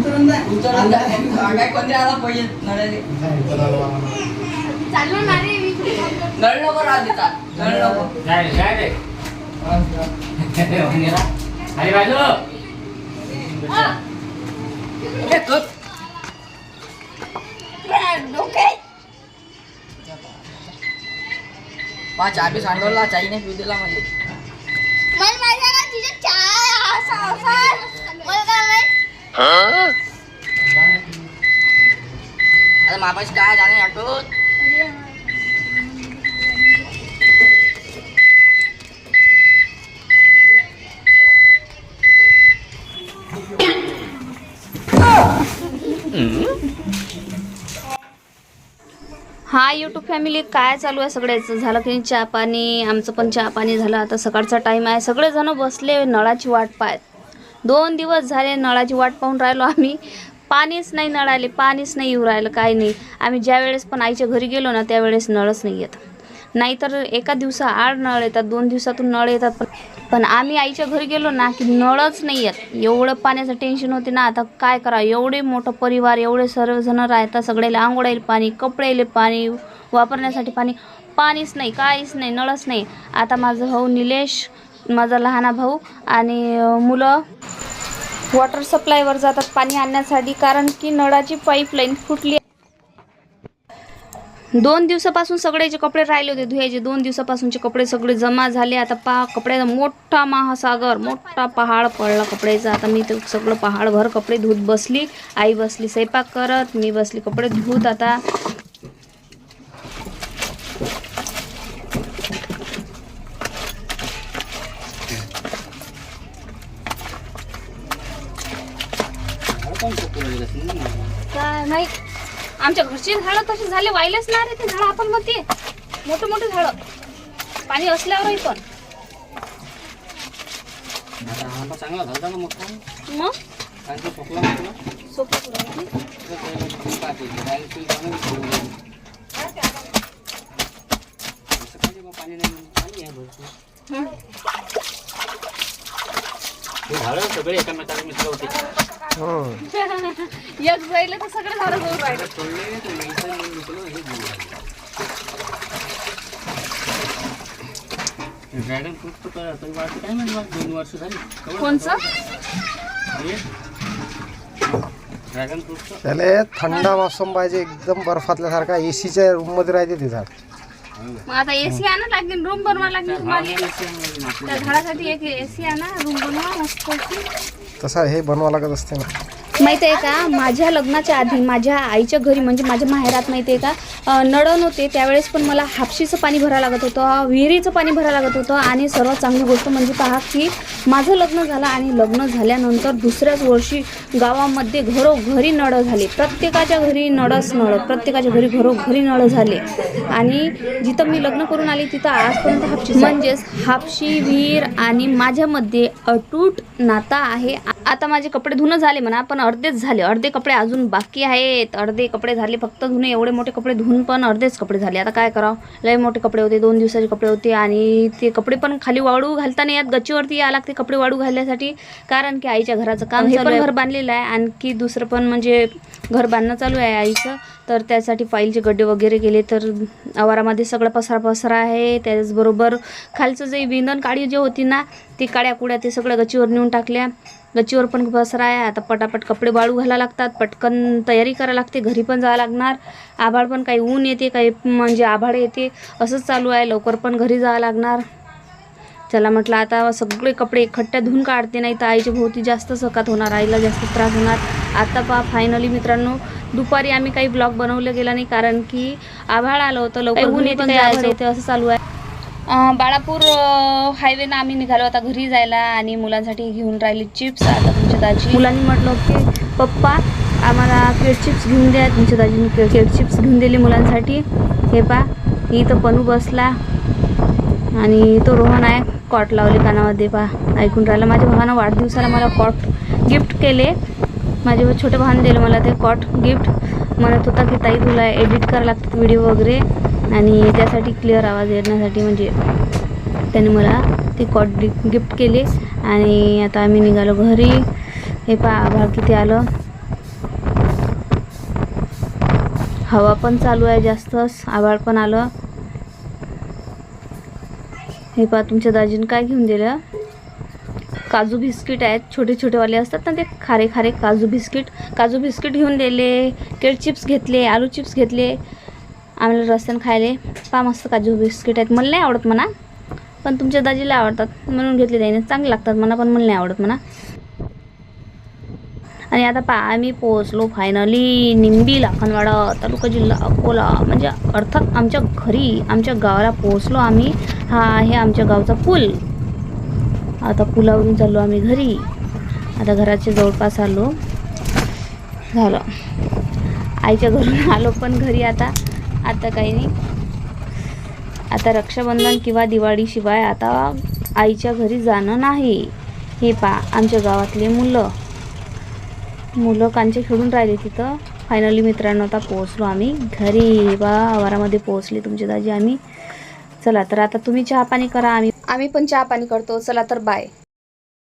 उतरून जा. उतरून. काय कोणते आला पाहिजे नळाले. चाललो ना रे मी कुठे थांबलो? नळ नको राहत देता. नळ नको. जाय जाय रे. अरे बाजू. ए, तू- पा चहा बी सांडवला चाई नाही पिऊ दिला म्हणजे मला माहिती आहे ना तिथे चहा असा असा. मला काय माहीत मापाशी काय आठवत हा यूट्यूब फॅमिली काय चालू आहे सगळ्याचं? झालं की चहा पाणी? आमचं पण चहा पाणी झालं. आता सकाळचा टाईम आहे. सगळेजण बसले नळाची वाट पाहत. दोन दिवस झाले नळाची वाट पाहून राहिलो आम्ही. पाणीच नाही नळाले पाणीच नाही येऊ राहिलं काही नाही. आम्ही ज्या वेळेस पण आईच्या घरी गेलो ना त्यावेळेस नळच नाही येत. नाहीतर एका दिवसा आड नळ येतात दोन दिवसातून नळ येतात. पण पण आम्ही आईच्या घरी गेलो ना की नळच नाही येत. एवढं पाण्याचं टेन्शन होते ना आता काय करा एवढे मोठं परिवार एवढे सर्वजण राहतात सगळ्याला आंघोळायला पाणी कपड्याला पाणी वापरण्यासाठी पाणी. पाणीच नाही काहीच नाही नळच नाही. आता माझं भाऊ निलेश माझा लहाना भाऊ आणि मुलं. वॉटर सप्लायवर जातात पाणी आणण्यासाठी कारण की नळाची पाईपलाईन फुटली. दोन दिवसापासून सगळ्याचे कपडे राहिले होते धुयाचे. दोन दिवसापासूनचे कपडे सगळे जमा झाले. आता पा कपड्याचा मोठा महासागर मोठा पहाड पडला कपड्याचा. आता मी ते सगळं पहाडभर कपडे धुत बसली. आई बसली स्वयंपाक करत मी बसली कपडे धुत. आता काय नाही. आमच्या घरची झाडं तशी झाले वाईलेच ना रे ते झाडं आपण मग ते मोठे मोठे झाडं. पाणी असल्यावरही पण. चांगला झाला ना मोठा मग? पुरवलं. पाणी नाही झाडं सगळे एकामेकाला मित्र होते एक जाईल तर सगळे जाऊन राहिले. हे. ड्रॅगन फ्रूट तर काय- बा, दोन वर्ष झाली. कोणचं? ड्रॅगन फ्रूटचं त्याला थंड मोसम पाहिजे एकदम बर्फातल्यासारखा. एसीच्या रूममध्ये राहते ते झाड. मग आता एसी आणा लागेल रूम बनवा लागेल तुम्हाला. त्या झाडासाठी एक एसी आणा रूम बनवा मस्त तसा हे बनवा लागत असते ना. माहिती आहे का माझ्या लग्नाच्या आधी माझ्या आईच्या घरी म्हणजे माझ्या माहेरात माहिती आहे का नळ नव्हते त्यावेळेस पण मला हापशीचं पाणी भरावं लागत होतं विहिरीचं पाणी भरावं लागत होतं आणि सर्वात चांगली गोष्ट म्हणजे पहा की माझं लग्न झालं आणि लग्न झाल्यानंतर दुसऱ्याच वर्षी गावामध्ये घरोघरी नळ झाले. प्रत्येकाच्या घरी नळच नळ प्रत्येकाच्या घरी घरोघरी नळ झाले. आणि जिथं मी लग्न करून आली तिथं आजपर्यंत हापशी म्हणजेच हापशी विहीर आणि माझ्यामध्ये अटूट नाता आहे आता माझे कपडे धुणं झाले म्हणा पण अर्धेच झाले. अर्धे कपडे अजून बाकी आहेत. अर्धे कपडे झाले फक्त धुणे. एवढे मोठे कपडे धुवून पण अर्धेच कपडे झाले. आता काय करावं? लय मोठे कपडे होते दोन दिवसाचे कपडे होते आणि ते कपडे पण खाली वाळू घालता नाही येत. गच्चीवरती यावं लागते कपडे वाळू घालण्यासाठी. कारण की आईच्या घराचं काम हे पण घर बांधलेलं आहे. आणखी दुसरं पण म्हणजे घर बांधणं चालू आहे आईचं. तर त्यासाठी फाईलचे गड्डे वगैरे गेले तर आवारामध्ये सगळं पसरा पसरा आहे. त्याचबरोबर खालचं जे विंधन काळी जे होती ना ती काड्या कुड्या ते सगळं गच्चीवर नेऊन टाकल्या. गच्चीवर पण पसरा आहे आता पटापट कपडे वाळू घाला लागतात पटकन तयारी करायला लागते घरी पण जावं लागणार. आभाळ पण काही ऊन येते काही म्हणजे आभाळ येते. असंच चालू आहे लवकर पण घरी जावं लागणार. चला म्हटलं आता सगळे कपडे एकखट्ट्या धुवून काढते नाही तर आईच्या भोवती जास्त सकात होणार आईला जास्त त्रास होणार. आता पहा फायनली मित्रांनो दुपारी आम्ही काही ब्लॉग बनवलं गेला नाही कारण की आभाळ आलं होतं लवकर ऊन येते असं चालू आहे. बाळापूर हायवेनं आम्ही निघालो आता घरी जायला आणि मुलांसाठी घेऊन राहिली चिप्स आता तुमच्या दाजी. मुलांनी म्हटलं की पप्पा आम्हाला केळ चिप्स घेऊन द्या. तुमच्या दाजीने केळ चिप्स घेऊन दिली मुलांसाठी. हे पा इथं पणू बसला आणि तो रोहन आहे कॉट लावले कानामध्ये पा ऐकून राहिला. माझ्या भावानं वाढदिवसाला मला कॉट गिफ्ट केले. माझे छोट्या भावाने दिलं मला ते कॉट गिफ्ट म्हणत होता की ताई तुला एडिट करावं लागतात व्हिडिओ वगैरे. आणि त्यासाठी क्लिअर आवाज येण्यासाठी म्हणजे त्याने मला ते कॉट गिफ्ट केले आणि आता आम्ही निघालो घरी. हे पा आभाळ किती आलं. हवा पण चालू आहे जास्तच आभाळ पण आलं. हे पहा तुमच्या दाजीनं काय घेऊन दिलं? काजू बिस्किट आहेत छोटे छोटेवाले असतात ना ते खारे खारे काजू बिस्किट. काजू बिस्किट घेऊन दिले केळ चिप्स घेतले आलू चिप्स घेतले. आम्हाला रसन खायले. पा मस्त काजू बिस्किट आहेत. मला नाही आवडत म्हणा. पण तुमच्या दाजीला आवडतात. म्हणून घेतले त्याने. चांगले लागतात म्हणा पण मला नाही आवडत म्हणा. आणि आता पा आम्ही पोहोचलो फायनली निंबी लाखनवाडा तालुका जिल्हा अकोला. म्हणजे अर्थात आमच्या घरी आमच्या गावाला पोहोचलो आम्ही. हा आहे आमच्या गावचा पूल. आता पुलावरून चाललो आम्ही घरी. आता घराच्या जवळपास आलो. झालं. आईच्या घरून आलो पण घरी आता. आता काही नाही. आता रक्षाबंधन किंवा दिवाळीशिवाय आता आईच्या घरी जाणं नाही. हे पा आमच्या गावातले मुलं. मुलं कांचे खेळून राहिले तिथं. फायनली मित्रांनो आता पोहोचलो आम्ही घरी. बा आवारामध्ये पोहोचले तुमचे दाजी आम्ही. चला तर आता तुम्ही चहा पाणी करा आम्ही आम्ही पण चहा पाणी करतो. चला तर बाय